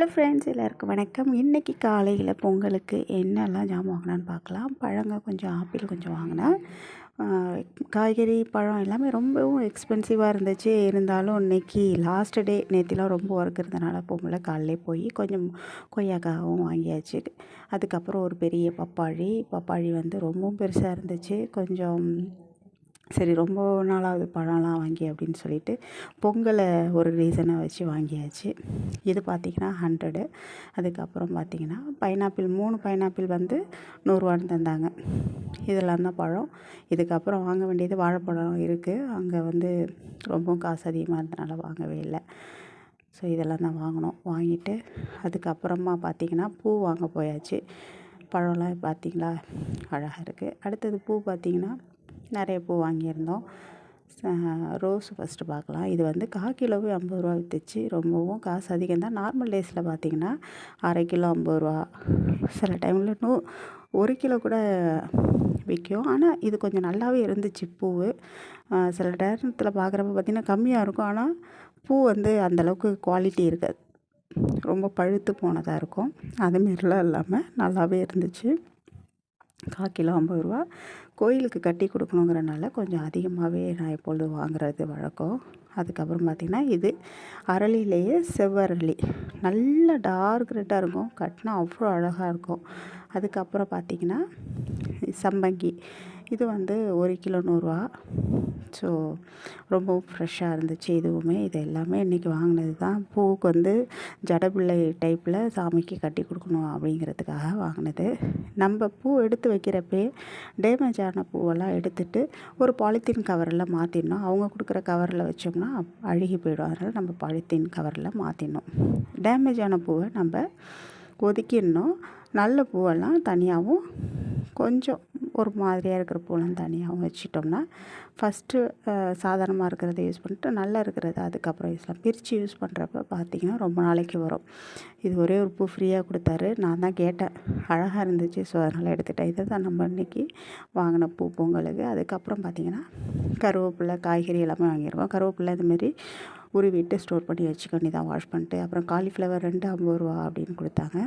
Hello friends எல்லாருக்கும் வணக்கம். இன்றைக்கி காலையில் பொங்கலுக்கு என்னெல்லாம் ஜாமான் வாங்கினான்னு பார்க்கலாம். பழங்க கொஞ்சம் ஆப்பிள் கொஞ்சம் வாங்கினேன். காய்கறி பழம் எல்லாமே ரொம்பவும் எக்ஸ்பென்சிவாக இருந்துச்சு. இருந்தாலும் இன்றைக்கி லாஸ்ட் டே நேற்றுலாம் ரொம்ப ஒர்க் இருந்தனால பொங்கலை காலையிலே போய் கொஞ்சம் கொய்யாக்காவும் வாங்கியாச்சு. அதுக்கப்புறம் ஒரு பெரிய பப்பாளி. பப்பாளி வந்து ரொம்பவும் பெருசாக இருந்துச்சு. கொஞ்சம் சரி ரொம்ப நாளாவது பழம்லாம் வாங்கி அப்படின்னு சொல்லிட்டு பொங்கலை ஒரு ரீசனை வச்சு வாங்கியாச்சு. இது பார்த்திங்கன்னா ஹண்ட்ரடு அதுக்கப்புறம் பார்த்திங்கன்னா பைனாப்பிள் மூணு பைனாப்பிள் வந்து நூறுரூவான்னு தந்தாங்க. இதெல்லாம் தான் பழம். இதுக்கப்புறம் வாங்க வேண்டியது வாழைப்பழம் இருக்குது அங்கே வந்து ரொம்பவும் காசு அதிகமாக இருந்தனால வாங்கவே இல்லை. ஸோ இதெல்லாம் தான் வாங்கினோம். வாங்கிட்டு அதுக்கப்புறமா பார்த்திங்கன்னா பூ வாங்க போயாச்சு. பழம்லாம் பார்த்திங்களா? அழகாக இருக்குது அடுத்தது பூ பார்த்திங்கன்னா நிறைய பூ வாங்கியிருந்தோம். ரோஸ் ஃபஸ்ட்டு பார்க்கலாம். இது வந்து கால் கிலோவே ஐம்பது ரூபா விற்றுச்சு ரொம்பவும் காசு அதிகம் தான். நார்மல் டேஸில் பார்த்திங்கன்னா அரை கிலோ ஐம்பது ரூபா. சில டைமில் நூ ஒரு கிலோ கூட விற்கும். ஆனால் இது கொஞ்சம் நல்லாவே இருந்துச்சு பூ சில நேரத்தில் பார்க்குறப்ப பார்த்திங்கன்னா கம்மியாக இருக்கும். ஆனால் பூ வந்து அந்தளவுக்கு குவாலிட்டி இருக்காது. ரொம்ப பழுத்து போனதாக இருக்கும். அதுமாரிலாம் இல்லாமல் நல்லாவே இருந்துச்சு. கால் கிலோ ஐம்பது ரூபா. கோயிலுக்கு கட்டி கொடுக்கணுங்கிறனால கொஞ்சம் அதிகமாகவே நான் எப்பொழுதும் வாங்குறது வழக்கம். அதுக்கப்புறம் பார்த்திங்கன்னா இது அரளிலேயே செவ்வரளி. நல்ல டார்க் ரெட்டாக இருக்கும். கட்டினா அவ்வளோ அழகாக இருக்கும். அதுக்கப்புறம் பார்த்திங்கன்னா சம்பங்கி. இது வந்து ஒரு கிலோ நூறுரூவா. ஸோ ரொம்பவும் ஃப்ரெஷ்ஷாக இருந்துச்சு. இதுவுமே இது எல்லாமே இன்றைக்கி வாங்கினது தான். பூவுக்கு வந்து ஜடபிள்ளை டைப்பில் சாமிக்கு கட்டி கொடுக்கணும் அப்படிங்கிறதுக்காக வாங்கினது. நம்ம பூ எடுத்து வைக்கிறப்பே டேமேஜ் ஆன பூவெல்லாம் எடுத்துட்டு ஒரு பாலித்தீன் கவரில் மாற்றிடணும் அவங்க கொடுக்குற கவரில் வச்சோம்னா அழுகி போயிடும். அதனால் நம்ம பாலித்தீன் கவரில் மாற்றிடணும் டேமேஜ் ஆன பூவை நம்ம ஒதுக்கிடணும். நல்ல பூவெல்லாம் தனியாகவும் கொஞ்சம் ஒரு மாதிரியாக இருக்கிற பூலாம் தனியாகவும் வச்சுட்டோம்னா ஃபஸ்ட்டு சாதாரணமாக இருக்கிறத யூஸ் பண்ணிட்டு நல்லா இருக்கிறத அதுக்கப்புறம் யூஸ் பண்ணலாம். பிரித்து யூஸ் பண்ணுறப்ப பார்த்திங்கன்னா ரொம்ப நாளைக்கு வரும். இது ஒரே ஒரு பூ ஃப்ரீயாக கொடுத்தாரு. நான் தான் கேட்டேன். அழகாக இருந்துச்சு. ஸோ அதனால் எடுத்துகிட்டேன் இதை தான் நம்ம இன்றைக்கி வாங்கின பூ பொங்கலுக்கு. அதுக்கப்புறம் பார்த்திங்கன்னா கருவேப்பிலை காய்கறி எல்லாமே வாங்கியிருக்கோம். கருவேப்பிலை இதுமாரி உருவிட்டு ஸ்டோர் பண்ணி வச்சுக்கொண்டி தான் வாஷ் பண்ணிட்டு அப்புறம் காலிஃப்ளவர் ரெண்டு ஐம்பது ரூபா அப்படின்னு கொடுத்தாங்க.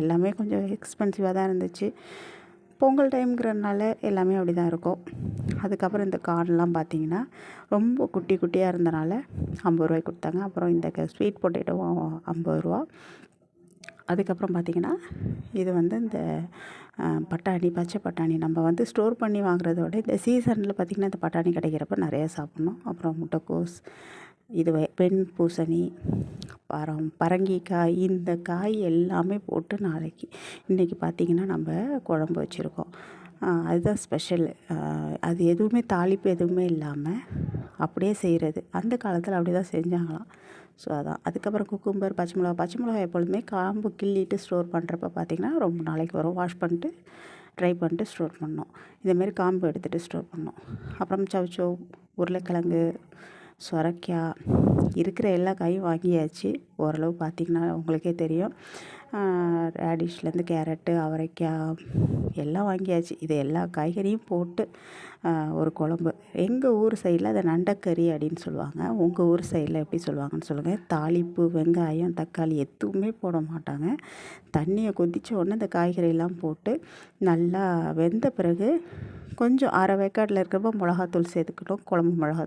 எல்லாமே கொஞ்சம் எக்ஸ்பென்சிவாக தான் இருந்துச்சு. பொங்கல் டைம்ங்கிறதுனால எல்லாமே அப்படி தான் இருக்கும். அதுக்கப்புறம் இந்த கார்ன்லாம் பார்த்தீங்கன்னா ரொம்ப குட்டி குட்டியாக இருந்தனால ஐம்பது ரூபாய்க்கு கொடுத்தாங்க. அப்புறம் இந்த ஸ்வீட் பொட்டேட்டோவும் ஐம்பது ரூபா. அதுக்கப்புறம் பார்த்திங்கன்னா இது வந்து இந்த பட்டாணி பச்சை பட்டாணி நம்ம வந்து ஸ்டோர் பண்ணி வாங்குறத விட இந்த சீசனில் பார்த்திங்கன்னா இந்த பட்டாணி கிடைக்கிறப்ப நிறையா சாப்பிட்ணும். அப்புறம் முட்டைக்கோஸ் இது பெண் பூசணி பரம் பரங்கிக்காய் இந்த காய் எல்லாமே போட்டு நாளைக்கு இன்றைக்கி பார்த்திங்கன்னா நம்ம குழம்பு வச்சுருக்கோம். அதுதான் ஸ்பெஷல் அது எதுவுமே தாளிப்பு எதுவுமே இல்லாமல் அப்படியே செய்கிறது அந்த காலத்தில் அப்படி தான் செஞ்சாங்களாம். ஸோ அதான். அதுக்கப்புறம் குக்கும்பர் பச்சை மிளகா பச்சை மிளகா எப்பொழுதுமே காம்பு கிள்ளிட்டு ஸ்டோர் பண்ணுறப்ப பார்த்திங்கன்னா ரொம்ப நாளைக்கு வரும். வாஷ் பண்ணிட்டு ட்ரை பண்ணிட்டு ஸ்டோர் பண்ணோம். இதேமாரி காம்பு எடுத்துகிட்டு ஸ்டோர் பண்ணோம். அப்புறம் சவச்சோ உருளைக்கிழங்கு சொரக்காய். இருக்கிற எல்லா காயும் வாங்கியாச்சு. ஓரளவு பார்த்திங்கன்னா உங்களுக்கே தெரியும். ரேடிஷ்லேருந்து கேரட்டு அவரைக்காய் எல்லாம் வாங்கியாச்சு. இது எல்லா காய்கறியும் போட்டு ஒரு குழம்பு. எங்கள் ஊர் சைடில் அதை நண்டக்கறி அப்படின்னு சொல்லுவாங்க. உங்கள் ஊர் சைடில் எப்படி சொல்லுவாங்கன்னு சொல்லுங்கள் தாளிப்பு வெங்காயம் தக்காளி எதுவுமே போட மாட்டாங்க. தண்ணியை கொதித்த உடனே இந்த காய்கறியெல்லாம் போட்டு நல்லா வெந்த பிறகு கொஞ்சம் அரை வேக்காட்டில் இருக்கிறப்ப மிளகாத்தூள் சேர்த்துக்கிட்டோம். குழம்பு மிளகா